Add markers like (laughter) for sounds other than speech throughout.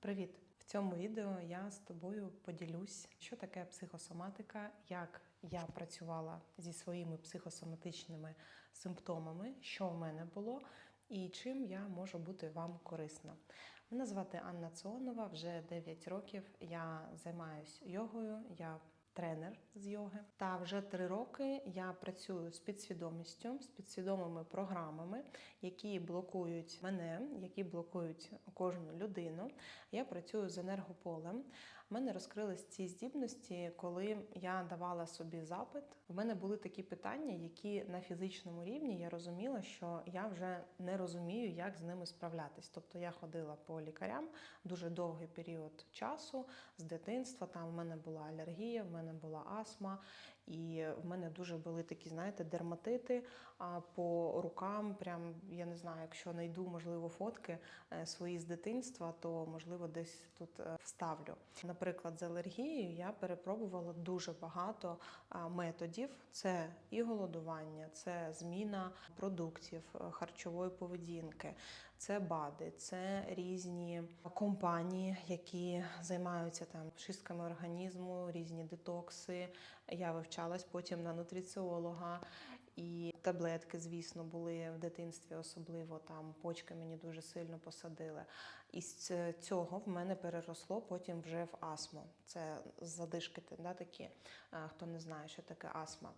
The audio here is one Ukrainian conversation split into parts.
Привіт! В цьому відео я з тобою поділюсь, що таке психосоматика, як я працювала зі своїми психосоматичними симптомами, що в мене було, і чим я можу бути вам корисна. Мене звати Анна Цонова, вже 9 років. Я займаюся йогою. Я Тренер з йоги, та вже три роки я працюю з підсвідомістю, з підсвідомими програмами, які блокують мене, які блокують кожну людину. Я працюю з енергополем. У мене розкрились ці здібності, коли я давала собі запит. У мене були такі питання, які на фізичному рівні я розуміла, що я вже не розумію, як з ними справлятись. Тобто я ходила по лікарям дуже довгий період часу з дитинства. Там в мене була алергія, в мене була астма, і в мене дуже були такі, знаєте, дерматити по рукам. Прям я не знаю, якщо знайду можливо фотки е, свої з дитинства, то можливо десь тут е, вставлю. Наприклад, з алергією я перепробувала дуже багато методів: це і голодування, це зміна продуктів, е, харчової поведінки, це БАДи, це різні компанії, які займаються там чистками організму, різні детокси. Я вивчалась потім на нутриціолога. І таблетки, звісно, були в дитинстві, особливо там почки мені дуже сильно посадили. І з цього в мене переросло потім вже в астму. Це задишки да, такі, хто не знає, що таке астма.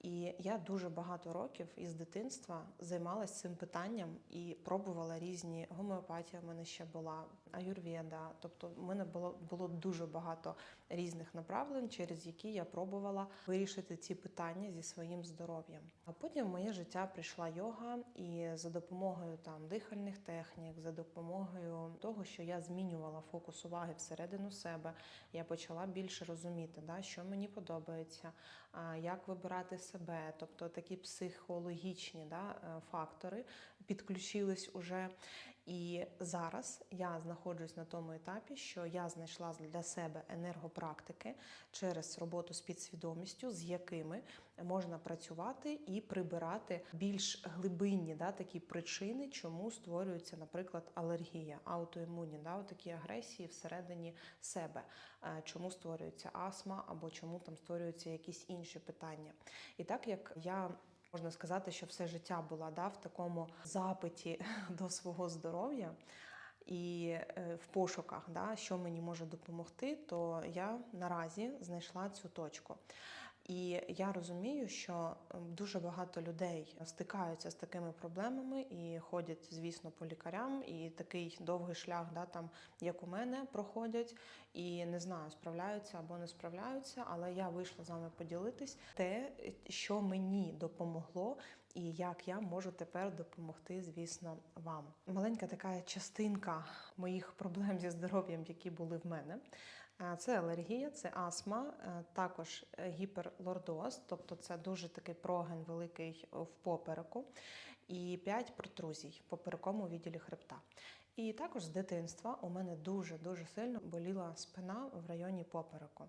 І я дуже багато років із дитинства займалася цим питанням і пробувала різні гомеопатія. в мене ще була аюрведа. Тобто, в мене було було дуже багато різних направлень, через які я пробувала вирішити ці питання зі своїм здоров'ям. А потім в моє життя прийшла йога, і за допомогою там дихальних технік, за допомогою того, що я змінювала фокус уваги всередину себе, я почала більше розуміти, да, що мені подобається, як вибирати себе, тобто такі психологічні да, е, фактори підключились уже. І зараз я знаходжусь на тому етапі, що я знайшла для себе енергопрактики через роботу з підсвідомістю, з якими можна працювати і прибирати більш глибинні да, такі причини, чому створюється, наприклад, алергія, аутоімунні, да, такі агресії всередині себе, Е, чому створюється астма або чому там створюються якісь інші питання. І так як я можна сказати, що все життя була да, в такому запиті (laughs) до свого здоров'я. І е, в пошуках, да, що мені може допомогти, то я наразі знайшла цю точку. І я розумію, що ем, дуже багато людей стикаються з такими проблемами і ходять, звісно, по лікарям, і такий довгий шлях, да, там, як у мене, проходять, і не знаю, справляються або не справляються. Але я вийшла з вами поділитись те, що мені допомогло, і як я можу тепер допомогти, звісно, вам. Маленька така частинка моїх проблем зі здоров'ям, які були в мене. Е, Це алергія, це астма, е, також гіперлордоз, тобто це дуже такий проген великий в попереку, і 5 протрузій в поперековому відділі хребта. І також з дитинства у мене дуже-дуже сильно боліла спина в районі попереку.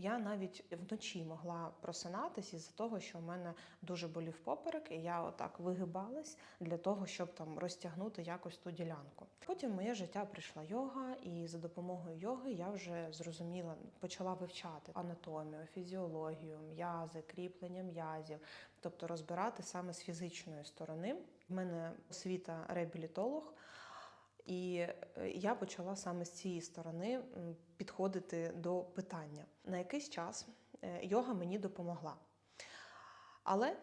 Я навіть вночі могла просинатись із-за того, що в мене дуже болів поперек, і я отак вигибалась для того, щоб там розтягнути якось ту ділянку. Потім в моє життя прийшла йога, і за допомогою йоги я вже зрозуміла, почала вивчати анатомію, фізіологію, м'язи, кріплення м'язів, тобто розбирати саме з фізичної сторони. В мене освіта реабілітолог. І е, я почала саме з цієї сторони підходити до питання. На якийсь час е, йога мені допомогла. Але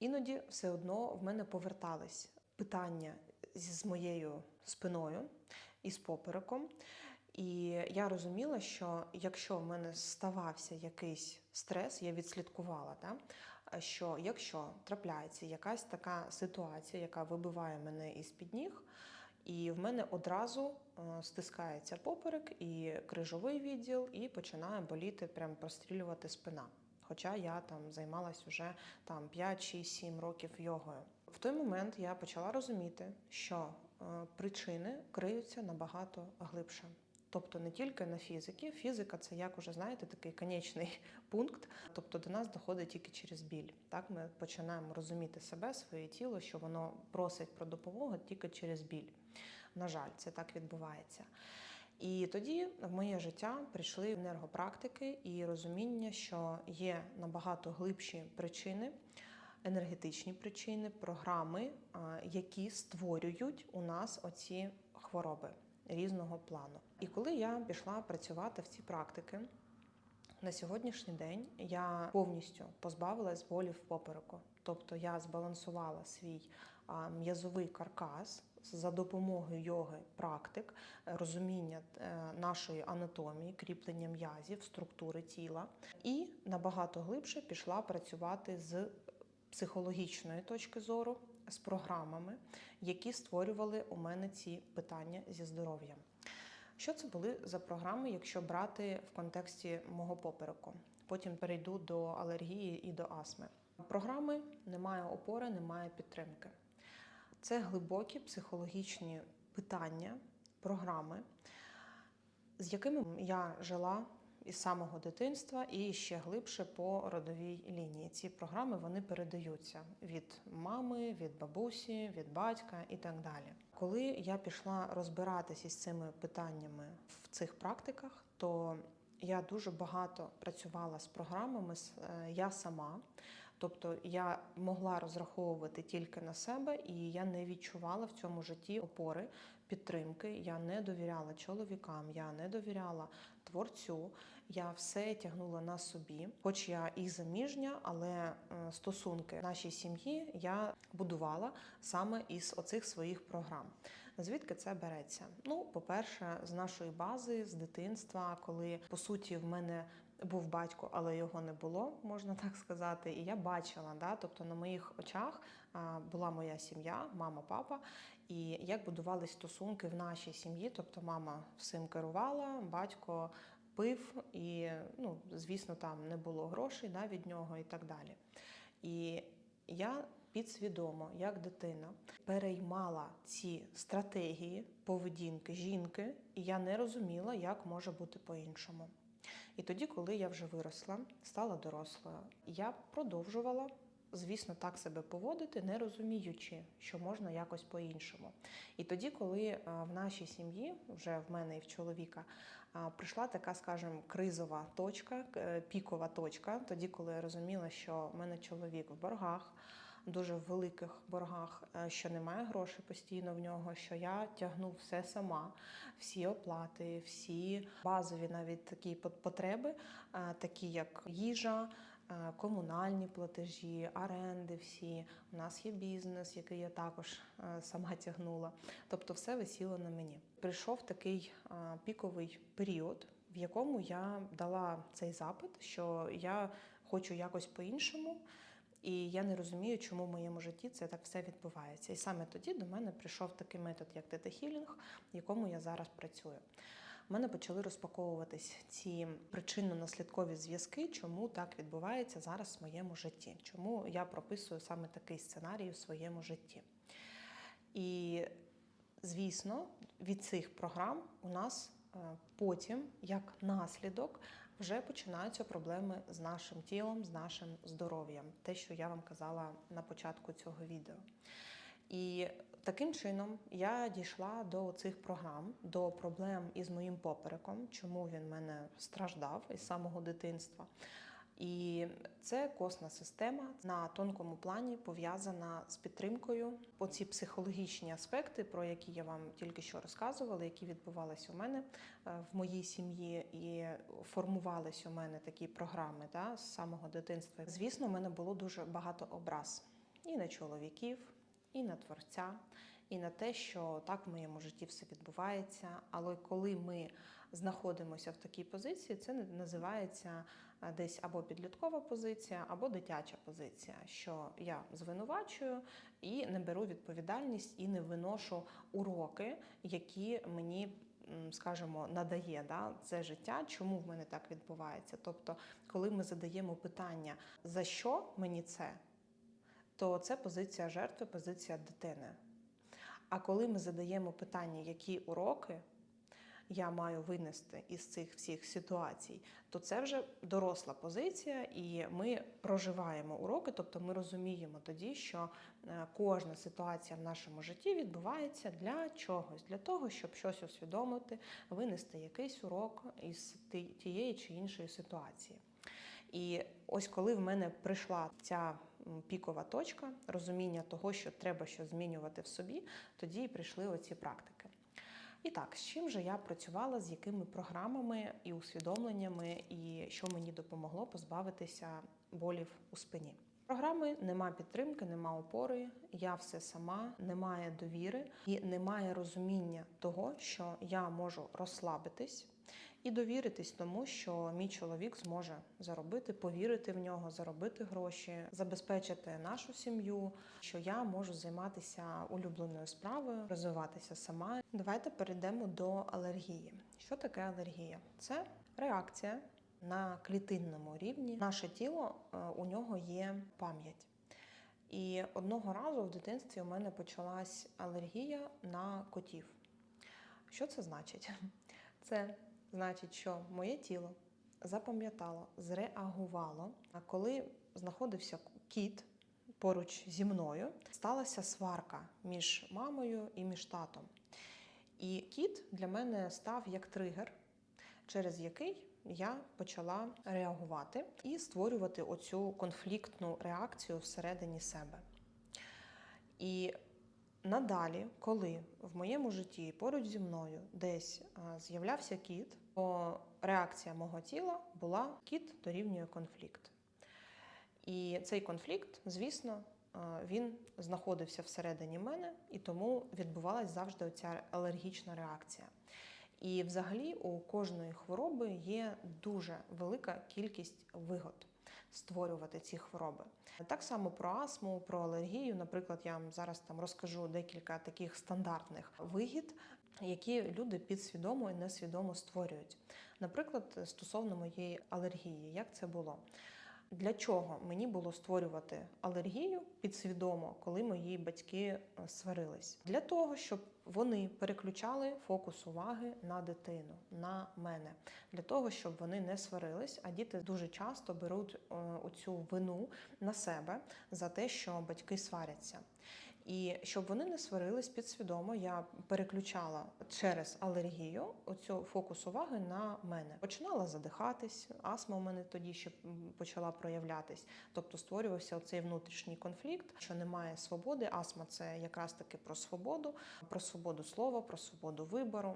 іноді все одно в мене повертались питання з моєю спиною і з попереком. І я розуміла, що якщо в мене ставався якийсь стрес, я відслідкувала, да, що якщо трапляється якась така ситуація, яка вибиває мене із під ніг, і в мене одразу е, стискається поперек і крижовий відділ, і починає боліти, прям прострілювати спина. Хоча я там займалась уже там 5, 6, 7 років йогою. В той момент я почала розуміти, що е, причини криються набагато глибше. Тобто не тільки на фізики. Фізика це як уже знаєте такий конечний (laughs) пункт. Тобто до нас доходить тільки через біль. Так ми починаємо розуміти себе, своє тіло, що воно просить про допомогу тільки через біль. На жаль, це так відбувається. І тоді в моє життя прийшли енергопрактики і розуміння, що є набагато глибші причини, енергетичні причини, програми, які створюють у нас оці хвороби різного плану. І коли я пішла працювати в ці практики, на сьогоднішній день я повністю позбавилась болів попереку. Тобто я збалансувала свій м'язовий каркас за допомогою йоги практик, розуміння е, нашої анатомії, кріплення м'язів, структури тіла, і набагато глибше пішла працювати з психологічної точки зору, з програмами, які створювали у мене ці питання зі здоров'ям. Що це були за програми, якщо брати в контексті мого попереку? Потім перейду до алергії і до астми. Програми немає опори, немає підтримки. Це глибокі психологічні питання, програми, з якими я жила із самого дитинства і ще глибше по родовій лінії. Ці програми вони передаються від мами, від бабусі, від батька і так далі. Коли я пішла розбиратися із цими питаннями в цих практиках, то я дуже багато працювала з програмами е, я сама. Тобто я могла розраховувати тільки на себе, і я не відчувала в цьому житті опори, підтримки. Я не довіряла чоловікам, я не довіряла творцю. Я все тягнула на собі. Хоч я і заміжня, але е, стосунки нашій сім'ї я будувала саме із оцих своїх програм. Звідки це береться? Ну, по-перше, з нашої бази, з дитинства, коли по суті в мене був батько, але його не було, можна так сказати. І я бачила, да, тобто на моїх очах була моя сім'я, мама, папа, і як будувались стосунки в нашій сім'ї. Тобто, мама всім керувала, батько пив, і ну, звісно, там не було грошей да, від нього і так далі. І я підсвідомо, як дитина, переймала ці стратегії поведінки жінки, і я не розуміла, як може бути по-іншому. І тоді, коли я вже виросла, стала дорослою, я продовжувала, звісно, так себе поводити, не розуміючи, що можна якось по-іншому. І тоді, коли е, в нашій сім'ї, вже в мене і в чоловіка, прийшла така, скажімо, кризова точка, е, пікова точка, тоді, коли я розуміла, що в мене чоловік в боргах. Дуже в великих боргах, е, що немає грошей постійно в нього, що я тягну все сама, всі оплати, всі базові навіть такі пот- потреби, е, такі як їжа, е, комунальні платежі, оренди всі. У нас є бізнес, який я також сама тягнула. Тобто все висіло на мені. Прийшов такий піковий період, в якому я дала цей запит, що я хочу якось по-іншому. І я не розумію, чому в моєму житті це так все відбувається. І саме тоді до мене прийшов такий метод, як тета-хілінг, в якому я зараз працюю. У мене почали розпаковуватись ці причинно-наслідкові зв'язки, чому так відбувається зараз в моєму житті, чому я прописую саме такий сценарій у своєму житті. І, звісно, від цих програм у нас е, потім, як наслідок, вже починаються проблеми з нашим тілом, з нашим здоров'ям, те, що я вам казала на початку цього відео. І таким чином я дійшла до цих програм, до проблем із моїм попереком, чому він мене страждав із самого дитинства. І це косна система на тонкому плані пов'язана з підтримкою. Оці психологічні аспекти, про які я вам тільки що розказувала, які відбувалися у мене е, в моїй сім'ї, і формувалися у мене такі програми да, з самого дитинства. Звісно, у мене було дуже багато образ і на чоловіків, і на творця, і на те, що так в моєму житті все відбувається. Але коли ми знаходимося в такій позиції, це називається десь або підліткова позиція, або дитяча позиція, що я звинувачую і не беру відповідальність і не виношу уроки, які мені. Скажімо, надає да, це життя, чому в мене так відбувається. Тобто, коли ми задаємо питання, за що мені це, то це позиція жертви, позиція дитини. А коли ми задаємо питання, які уроки я маю винести із цих всіх ситуацій, то це вже доросла позиція, і ми проживаємо уроки, тобто ми розуміємо тоді, що е, кожна ситуація в нашому житті відбувається для чогось, для того, щоб щось усвідомити, винести якийсь урок із тієї чи іншої ситуації. І ось коли в мене прийшла ця пікова точка розуміння того, що треба щось змінювати в собі, тоді і прийшли оці практики. І так, з чим же я працювала, з якими програмами і усвідомленнями, і що мені допомогло позбавитися болів у спині. Програми нема підтримки, нема опори. Я все сама, немає довіри і немає розуміння того, що я можу розслабитись і довіритись тому, що мій чоловік зможе заробити, повірити в нього, заробити гроші, забезпечити нашу сім'ю, що я можу займатися улюбленою справою, розвиватися сама. Давайте перейдемо до алергії. Що таке алергія? Це реакція на клітинному рівні. Наше тіло е, у нього є пам'ять. І одного разу в дитинстві у мене почалась алергія на котів. Що це значить? (laughs) Це значить, що моє тіло запам'ятало, зреагувало. А коли знаходився кіт поруч зі мною, сталася сварка між мамою і між татом. І кіт для мене став як тригер, через який я почала реагувати і створювати оцю конфліктну реакцію всередині себе. І надалі, коли в моєму житті поруч зі мною десь з'являвся кіт, то реакція мого тіла була кіт дорівнює конфлікт. І цей конфлікт, звісно, він знаходився всередині мене, і тому відбувалась завжди оця алергічна реакція. І взагалі у кожної хвороби є дуже велика кількість вигод створювати ці хвороби. Так само про астму, про алергію. Наприклад, я вам зараз там розкажу декілька таких стандартних вигід, які люди підсвідомо і несвідомо створюють. Наприклад, стосовно моєї алергії, як це було? Для чого мені було створювати алергію підсвідомо, коли мої батьки е, сварились? Для того, щоб вони переключали фокус уваги на дитину, на мене, для того, щоб вони не сварились, а діти дуже часто беруть е, оцю вину на себе за те, що батьки сваряться. І щоб вони не сварились підсвідомо, я переключала через алергію оцю фокус уваги на мене. Починала задихатись, астма у мене тоді ще почала проявлятись. Тобто створювався оцей внутрішній конфлікт, що немає свободи. Астма це якраз таки про свободу, про свободу слова, про свободу вибору.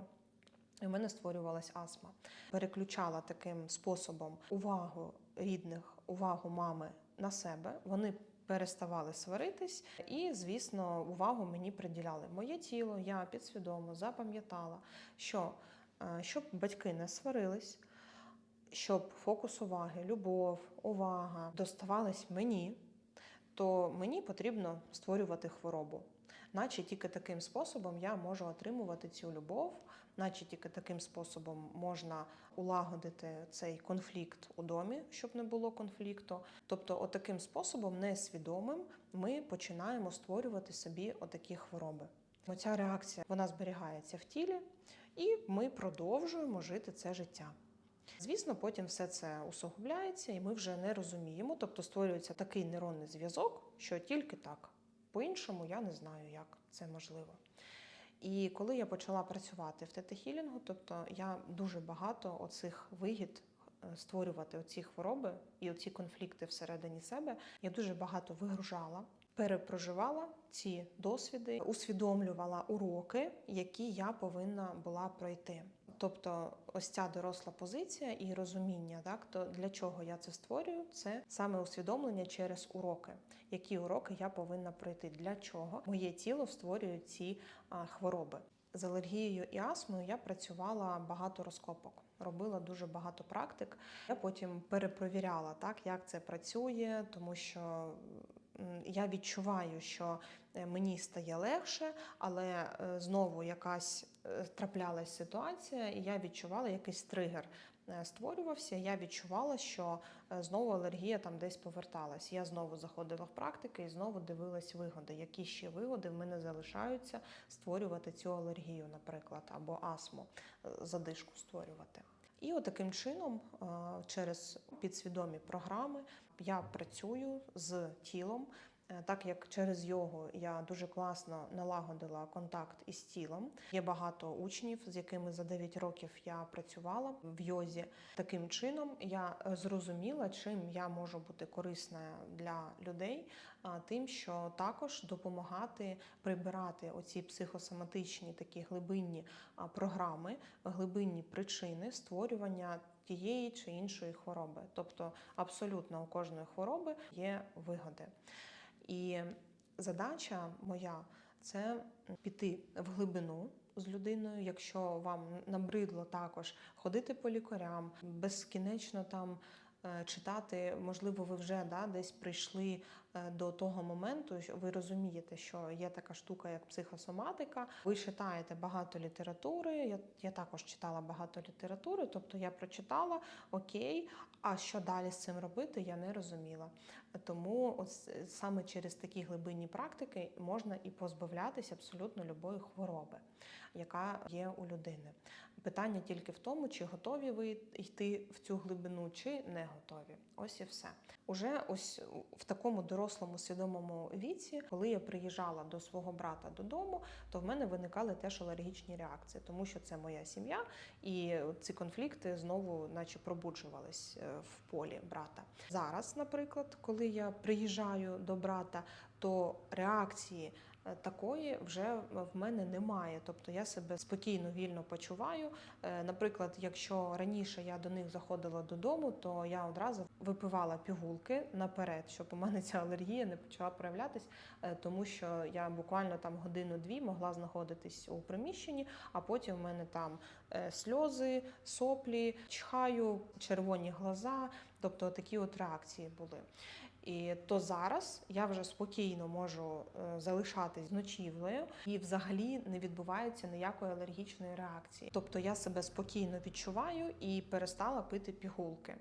І в мене створювалась астма. Переключала таким способом увагу рідних, увагу мами на себе. Вони переставали сваритись, і, звісно, увагу мені приділяли. Моє тіло, я підсвідомо запам'ятала, що е, щоб батьки не сварились, щоб фокус уваги, любов, увага доставались мені, то мені потрібно створювати хворобу. Наче тільки таким способом я можу отримувати цю любов, наче тільки таким способом можна улагодити цей конфлікт у домі, щоб не було конфлікту. Тобто, отаким способом, несвідомим, ми починаємо створювати собі отакі хвороби. Оця реакція вона зберігається в тілі, і ми продовжуємо жити це життя. Звісно, потім все це усугубляється, і ми вже не розуміємо. Тобто створюється такий нейронний зв'язок, що тільки так. По-іншому я не знаю, як це можливо. І коли я почала працювати в тета-хілінгу, тобто я дуже багато оцих вигід е, створювати оці хвороби і оці конфлікти всередині себе, я дуже багато вигружала, перепроживала ці досвіди, усвідомлювала уроки, які я повинна була пройти. Тобто, ось ця доросла позиція і розуміння, так то для чого я це створюю, це саме усвідомлення через уроки. Які уроки я повинна пройти? Для чого моє тіло створює ці а, хвороби? З алергією і астмою я працювала багато розкопок, робила дуже багато практик. Я потім перепровіряла, так як це працює, тому що я відчуваю, що е, мені стає легше, але е, знову якась е, траплялась ситуація, і я відчувала якийсь тригер. Створювався, я відчувала, що знову алергія там десь поверталась. Я знову заходила в практики і знову дивилась вигоди. Які ще вигоди в мене залишаються створювати цю алергію, наприклад, або астму, задишку створювати. І от таким чином, через підсвідомі програми, я працюю з тілом. Е, Так як через йогу я дуже класно налагодила контакт із тілом. Є багато учнів, з якими за 9 років я працювала в йозі. Таким чином я зрозуміла, чим я можу бути корисна для людей, тим, що також допомагати прибирати оці психосоматичні такі глибинні програми, глибинні причини створювання тієї чи іншої хвороби. Тобто, абсолютно у кожної хвороби є вигоди. І задача моя це піти в глибину з людиною, якщо вам набридло також ходити по лікарям, безкінечно там. е, Читати, можливо, ви вже да, десь прийшли до того моменту, що ви розумієте, що є така штука, як психосоматика. Ви читаєте багато літератури. Я, я також читала багато літератури, тобто я прочитала окей, а що далі з цим робити, я не розуміла. Тому ось е, саме через такі глибинні практики можна і позбавлятися абсолютно любої хвороби, яка є у людини. Питання тільки в тому, чи готові ви йти в цю глибину, чи не готові. Ось і все. Уже ось в такому дорослому свідомому віці, коли я приїжджала до свого брата додому, то в мене виникали теж алергічні реакції, тому що це моя сім'я, і ці конфлікти знову, наче пробуджувались е, в полі брата. Зараз, наприклад, коли я приїжджаю до брата, то реакції такої вже в мене немає. Тобто я себе спокійно, вільно почуваю. Е, Наприклад, якщо раніше я до них заходила додому, то я одразу випивала пігулки наперед, щоб у мене ця алергія не почала проявлятись, е, тому що я буквально там годину-дві могла знаходитись у приміщенні, а потім в мене там е, сльози, соплі, чхаю, червоні глаза, тобто такі от реакції були. І то зараз я вже спокійно можу е, залишатись ночівлею, і взагалі не відбувається ніякої алергічної реакції. Тобто я себе спокійно відчуваю і перестала пити пігулки.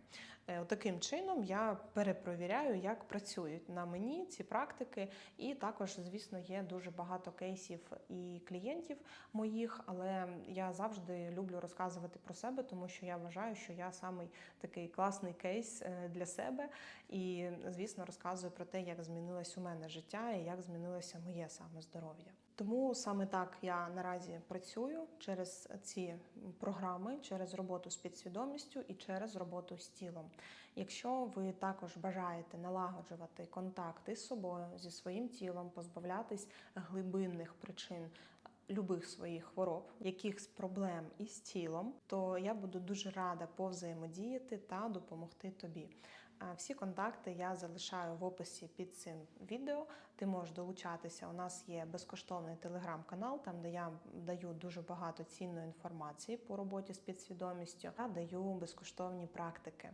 Е, Таким чином я перепровіряю, як працюють на мені ці практики, і також, звісно, є дуже багато кейсів і клієнтів моїх, але я завжди люблю розказувати про себе, тому що я вважаю, що я самий такий класний кейс е, для себе. І, звісно, розказую про те, як змінилось у мене життя і як змінилося моє саме здоров'я. Тому саме так я наразі працюю через ці програми, через роботу з підсвідомістю і через роботу з тілом. Якщо ви також бажаєте налагоджувати контакти з собою, зі своїм тілом, позбавлятись глибинних причин любих своїх хвороб, якихось проблем із тілом, то я буду дуже рада повзаємодіяти та допомогти тобі. Всі контакти я залишаю в описі під цим відео. Ти можеш долучатися. У нас є безкоштовний телеграм-канал, там де я даю дуже багато цінної інформації по роботі з підсвідомістю та даю безкоштовні практики.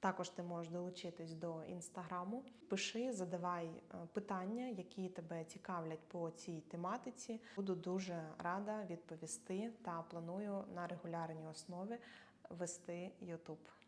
Також ти можеш долучитись до інстаграму. Пиши, задавай е, питання, які тебе цікавлять по цій тематиці. Буду дуже рада відповісти та планую на регулярній основі вести YouTube.